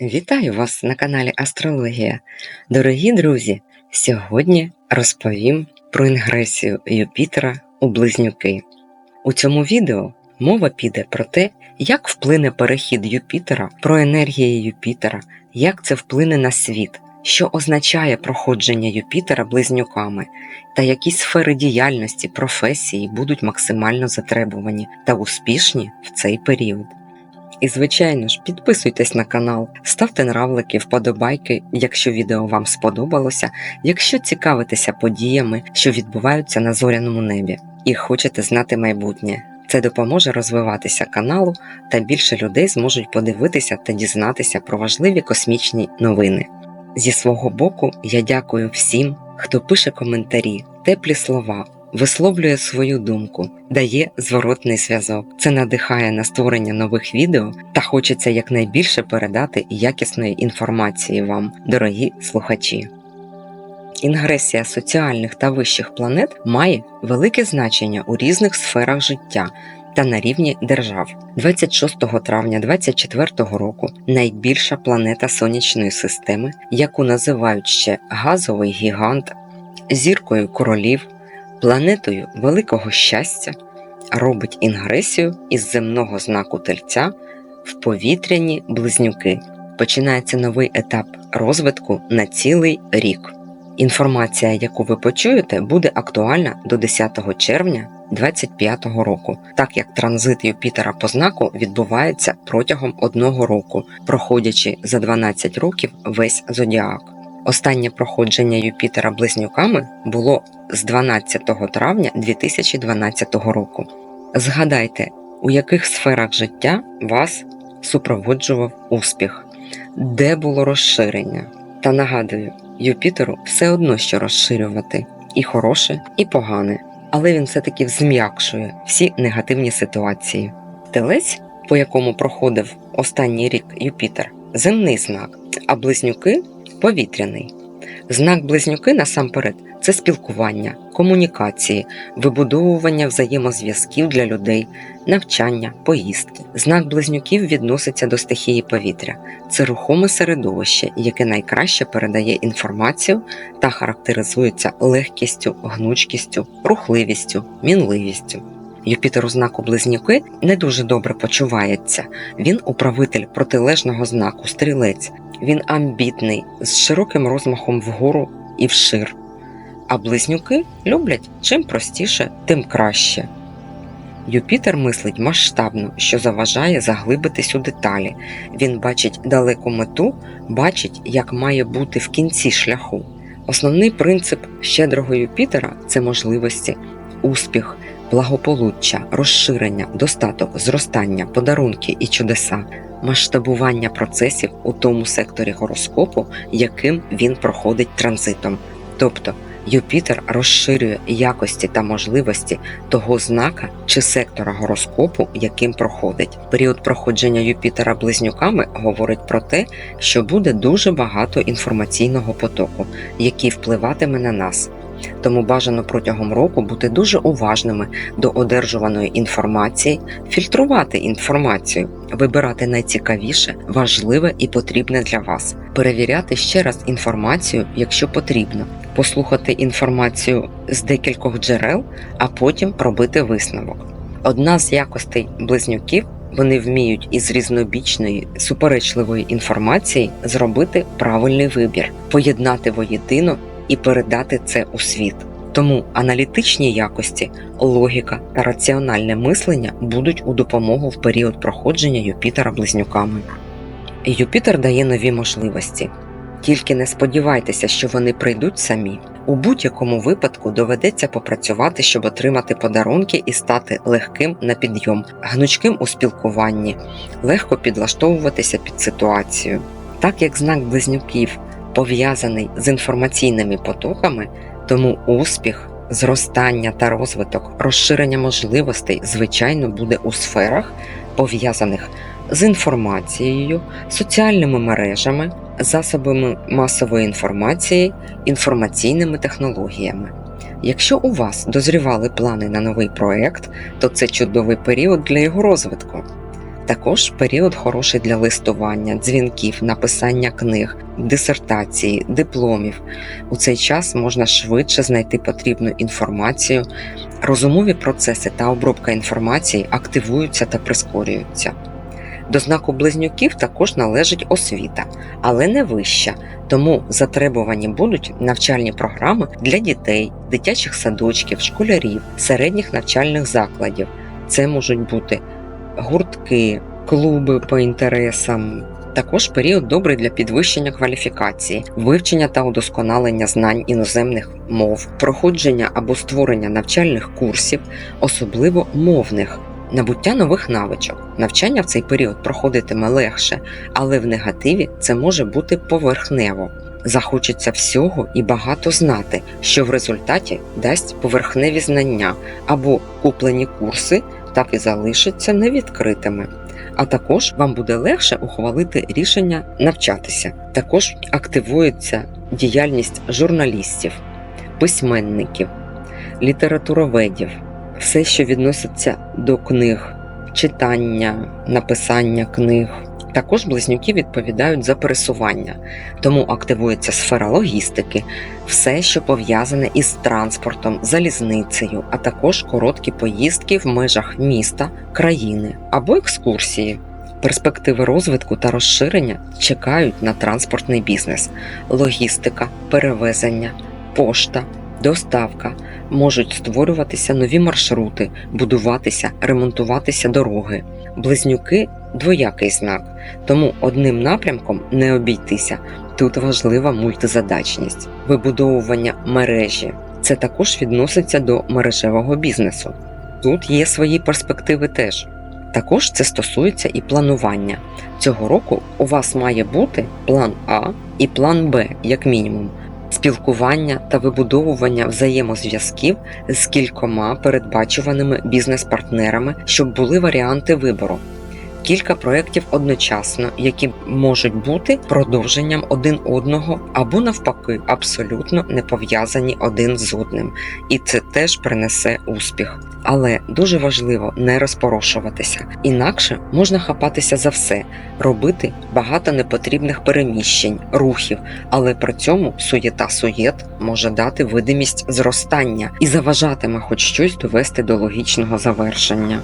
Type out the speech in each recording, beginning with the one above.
Вітаю вас на каналі Астрологія. Дорогі друзі! Сьогодні розповім про інгресію Юпітера у Близнюки. У цьому відео мова піде про те, як вплине перехід Юпітера, про енергії Юпітера, як це вплине на світ, що означає проходження Юпітера близнюками, та які сфери діяльності, професії будуть максимально затребувані та успішні в цей період. І, звичайно ж, підписуйтесь на канал, ставте нравлики, вподобайки, якщо відео вам сподобалося, якщо цікавитеся подіями, що відбуваються на зоряному небі, і хочете знати майбутнє. Це допоможе розвиватися каналу, та більше людей зможуть подивитися та дізнатися про важливі космічні новини. Зі свого боку, я дякую всім, хто пише коментарі, теплі слова, висловлює свою думку, дає зворотний зв'язок. Це надихає на створення нових відео та хочеться якнайбільше передати якісної інформації вам, дорогі слухачі. Інгресія соціальних та вищих планет має велике значення у різних сферах життя. Та на рівні держав 26 травня 2024 року найбільша планета сонячної системи, яку називають ще газовий гігант, зіркою королів, планетою великого щастя, робить інгресію із земного знаку тельця в повітряні близнюки. Починається новий етап розвитку на цілий рік. Інформація, яку ви почуєте, буде актуальна до 10 червня 2025 року, так як транзит Юпітера по знаку відбувається протягом одного року, проходячи за 12 років весь зодіак. Останнє проходження Юпітера близнюками було з 12 травня 2012 року. Згадайте, у яких сферах життя вас супроводжував успіх, де було розширення. Та нагадую, Юпітеру все одно що розширювати і хороше, і погане, але він все-таки зм'якшує всі негативні ситуації. Телець, по якому проходив останній рік Юпітер, земний знак, а близнюки повітряний. Знак близнюки насамперед це спілкування, комунікації, вибудовування взаємозв'язків для людей, навчання, поїздки. Знак близнюків відноситься до стихії повітря. Це рухоме середовище, яке найкраще передає інформацію та характеризується легкістю, гнучкістю, рухливістю, мінливістю. Юпітер у знаку близнюки не дуже добре почувається. Він управитель протилежного знаку стрілець. Він амбітний, з широким розмахом вгору і вшир. А близнюки люблять чим простіше, тим краще. Юпітер мислить масштабно, що заважає заглибитись у деталі. Він бачить далеку мету, бачить, як має бути в кінці шляху. Основний принцип щедрого Юпітера це можливості, успіх, благополуччя, розширення, достаток, зростання, подарунки і чудеса, масштабування процесів у тому секторі гороскопу, яким він проходить транзитом. Тобто Юпітер розширює якості та можливості того знака чи сектора гороскопу, яким проходить. Період проходження Юпітера близнюками говорить про те, що буде дуже багато інформаційного потоку, який впливатиме на нас. Тому бажано протягом року бути дуже уважними до одержуваної інформації, фільтрувати інформацію, вибирати найцікавіше, важливе і потрібне для вас, перевіряти ще раз інформацію, якщо потрібно, послухати інформацію з декількох джерел, а потім робити висновок. Одна з якостей близнюків. Вони вміють із різнобічної суперечливої інформації зробити правильний вибір, поєднати воєдино і передати це у світ. Тому аналітичні якості, логіка та раціональне мислення будуть у допомогу в період проходження Юпітера близнюками. Юпітер дає нові можливості. Тільки не сподівайтеся, що вони прийдуть самі. У будь-якому випадку доведеться попрацювати, щоб отримати подарунки і стати легким на підйом, гнучким у спілкуванні, легко підлаштовуватися під ситуацію. Так як знак близнюків пов'язаний з інформаційними потоками, тому успіх, зростання та розвиток, розширення можливостей, звичайно, буде у сферах, пов'язаних з інформацією, соціальними мережами, засобами масової інформації, інформаційними технологіями. Якщо у вас дозрівали плани на новий проект, то це чудовий період для його розвитку. Також період хороший для листування, дзвінків, написання книг, дисертації, дипломів. У цей час можна швидше знайти потрібну інформацію. Розумові процеси та обробка інформації активуються та прискорюються. До знаку близнюків також належить освіта, але не вища, тому затребувані будуть навчальні програми для дітей, дитячих садочків, школярів, середніх навчальних закладів. Це можуть бути гуртки, клуби по інтересам. Також період добрий для підвищення кваліфікації, вивчення та удосконалення знань іноземних мов, проходження або створення навчальних курсів, особливо мовних, набуття нових навичок. Навчання в цей період проходитиме легше, але в негативі це може бути поверхнево. Захочеться всього і багато знати, що в результаті дасть поверхневі знання або куплені курси так і залишаться невідкритими. А також вам буде легше ухвалити рішення навчатися. Також активується діяльність журналістів, письменників, літературоведів, все, що відноситься до книг, читання, написання книг. Також близнюки відповідають за пересування, тому активується сфера логістики, все, що пов'язане із транспортом, залізницею, а також короткі поїздки в межах міста, країни або екскурсії. Перспективи розвитку та розширення чекають на транспортний бізнес, логістика, перевезення, пошта, доставка. Можуть створюватися нові маршрути, будуватися, ремонтуватися дороги. Близнюки двоякий знак, тому одним напрямком не обійтися. Тут важлива мультизадачність, вибудовування мережі. Це також відноситься до мережевого бізнесу. Тут є свої перспективи теж. Також це стосується і планування. Цього року у вас має бути план А і план Б, як мінімум, спілкування та вибудовування взаємозв'язків з кількома передбачуваними бізнес-партнерами, щоб були варіанти вибору. Кілька проєктів одночасно, які можуть бути продовженням один одного або навпаки абсолютно не пов'язані один з одним, і це теж принесе успіх. Але дуже важливо не розпорошуватися, інакше можна хапатися за все, робити багато непотрібних переміщень, рухів, але при цьому суєта суєт може дати видимість зростання і заважатиме хоч щось довести до логічного завершення.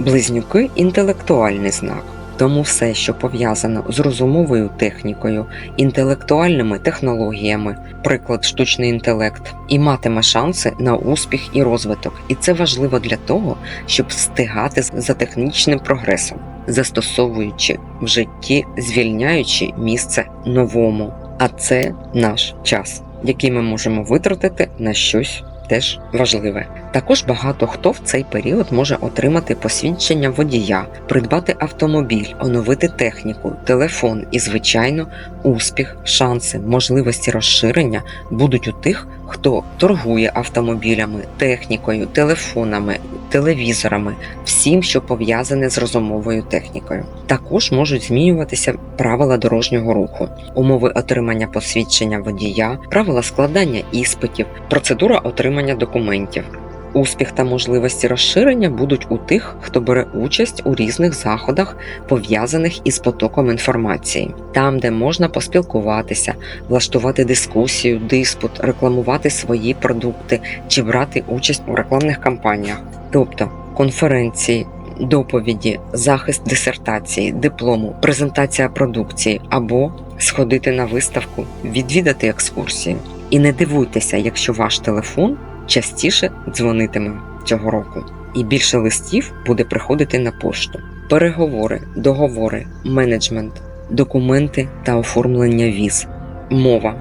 Близнюки інтелектуальний знак, тому все, що пов'язано з розумовою технікою, інтелектуальними технологіями, приклад штучний інтелект, і матиме шанси на успіх і розвиток. І це важливо для того, щоб встигати за технічним прогресом, застосовуючи в житті, звільняючи місце новому. А це наш час, який ми можемо витратити на щось теж важливе. Також багато хто в цей період може отримати посвідчення водія, придбати автомобіль, оновити техніку, телефон і, звичайно, успіх, шанси, можливості розширення будуть у тих, хто торгує автомобілями, технікою, телефонами, телевізорами, всім, що пов'язане з розумовою технікою. Також можуть змінюватися правила дорожнього руху, умови отримання посвідчення водія, правила складання іспитів, процедура отримання документів. Успіх та можливості розширення будуть у тих, хто бере участь у різних заходах, пов'язаних із потоком інформації, там, де можна поспілкуватися, влаштувати дискусію, диспут, рекламувати свої продукти чи брати участь у рекламних кампаніях, тобто конференції. Доповіді, захист дисертації, диплому, презентація продукції або сходити на виставку, відвідати екскурсію. І не дивуйтеся, якщо ваш телефон частіше дзвонитиме цього року, і більше листів буде приходити на пошту. Переговори, договори, менеджмент, документи та оформлення віз, мова,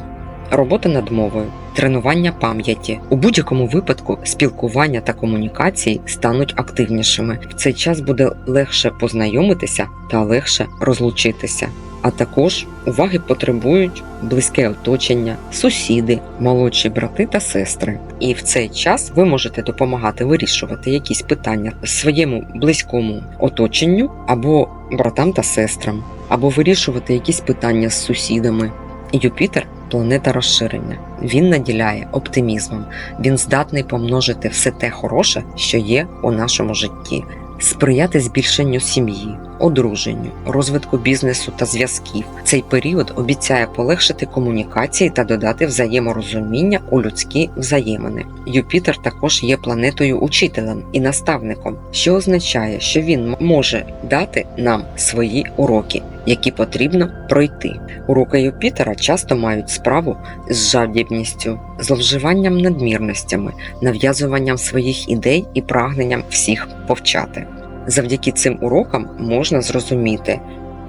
робота над мовою, тренування пам'яті. У будь-якому випадку спілкування та комунікації стануть активнішими. В цей час буде легше познайомитися та легше розлучитися. А також уваги потребують близьке оточення, сусіди, молодші брати та сестри. І в цей час ви можете допомагати вирішувати якісь питання своєму близькому оточенню або братам та сестрам, або вирішувати якісь питання з сусідами. Юпітер планета розширення. Він наділяє оптимізмом, він здатний помножити все те хороше, що є у нашому житті. сприяти збільшенню сім'ї, одруженню, розвитку бізнесу та зв'язків. Цей період обіцяє полегшити комунікації та додати взаєморозуміння у людські взаємини. Юпітер також є планетою учителем і наставником, що означає, що він може дати нам свої уроки, які потрібно пройти. Уроки Юпітера часто мають справу з жадібністю, зловживанням надмірностями, нав'язуванням своїх ідей і прагненням всіх повчати. Завдяки цим урокам можна зрозуміти,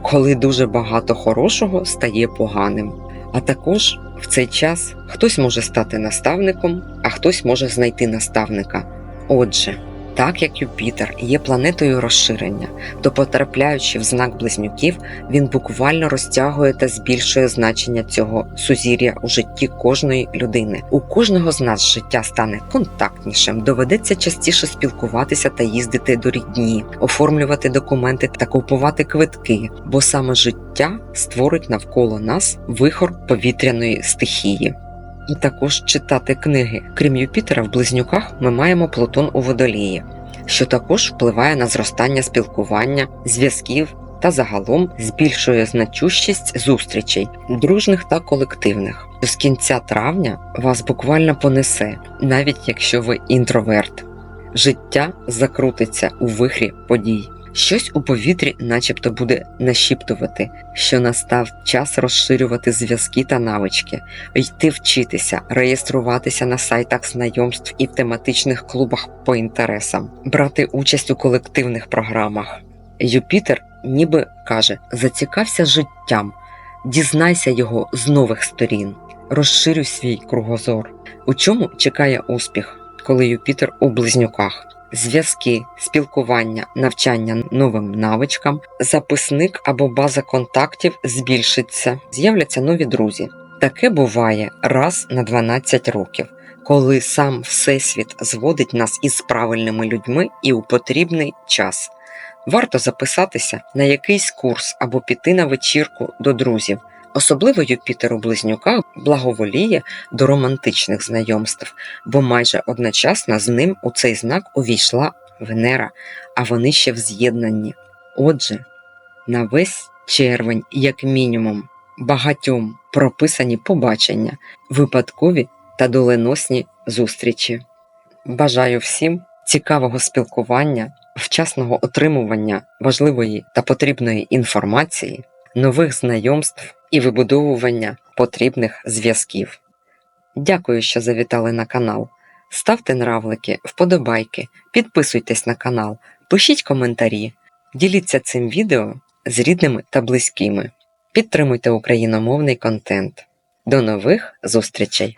коли дуже багато хорошого стає поганим. А також в цей час хтось може стати наставником, а хтось може знайти наставника. Отже, так як Юпітер є планетою розширення, то потрапляючи в знак близнюків, він буквально розтягує та збільшує значення цього сузір'я у житті кожної людини. У кожного з нас життя стане контактнішим, доведеться частіше спілкуватися та їздити до рідні, оформлювати документи та купувати квитки, бо саме життя створить навколо нас вихор повітряної стихії. І також читати книги. Крім Юпітера, в близнюках ми маємо Плутон у водолії, що також впливає на зростання спілкування, зв'язків та загалом збільшує значущість зустрічей, дружних та колективних. З кінця травня вас буквально понесе, навіть якщо ви інтроверт. Життя закрутиться у вихрі подій. Щось у повітрі, начебто, буде нашіптувати, що настав час розширювати зв'язки та навички, йти вчитися, реєструватися на сайтах знайомств і в тематичних клубах по інтересам, брати участь у колективних програмах. Юпітер ніби каже: зацікався життям, дізнайся його з нових сторін, розширюй свій кругозор. У чому чекає успіх, коли Юпітер у близнюках? Зв'язки, спілкування, навчання новим навичкам, записник або база контактів збільшиться, з'являться нові друзі. Таке буває раз на 12 років, коли сам Всесвіт зводить нас із правильними людьми і у потрібний час. Варто записатися на якийсь курс або піти на вечірку до друзів. Особливо Юпітер у близнюках благоволіє до романтичних знайомств, бо майже одночасно з ним у цей знак увійшла Венера, а вони ще в з'єднанні. Отже, на весь червень, як мінімум, багатьом прописані побачення, випадкові та доленосні зустрічі. Бажаю всім цікавого спілкування, вчасного отримування важливої та потрібної інформації, нових знайомств і вибудовування потрібних зв'язків. Дякую, що завітали на канал. Ставте нравлики, вподобайки, підписуйтесь на канал, пишіть коментарі, діліться цим відео з рідними та близькими. Підтримуйте україномовний контент. До нових зустрічей!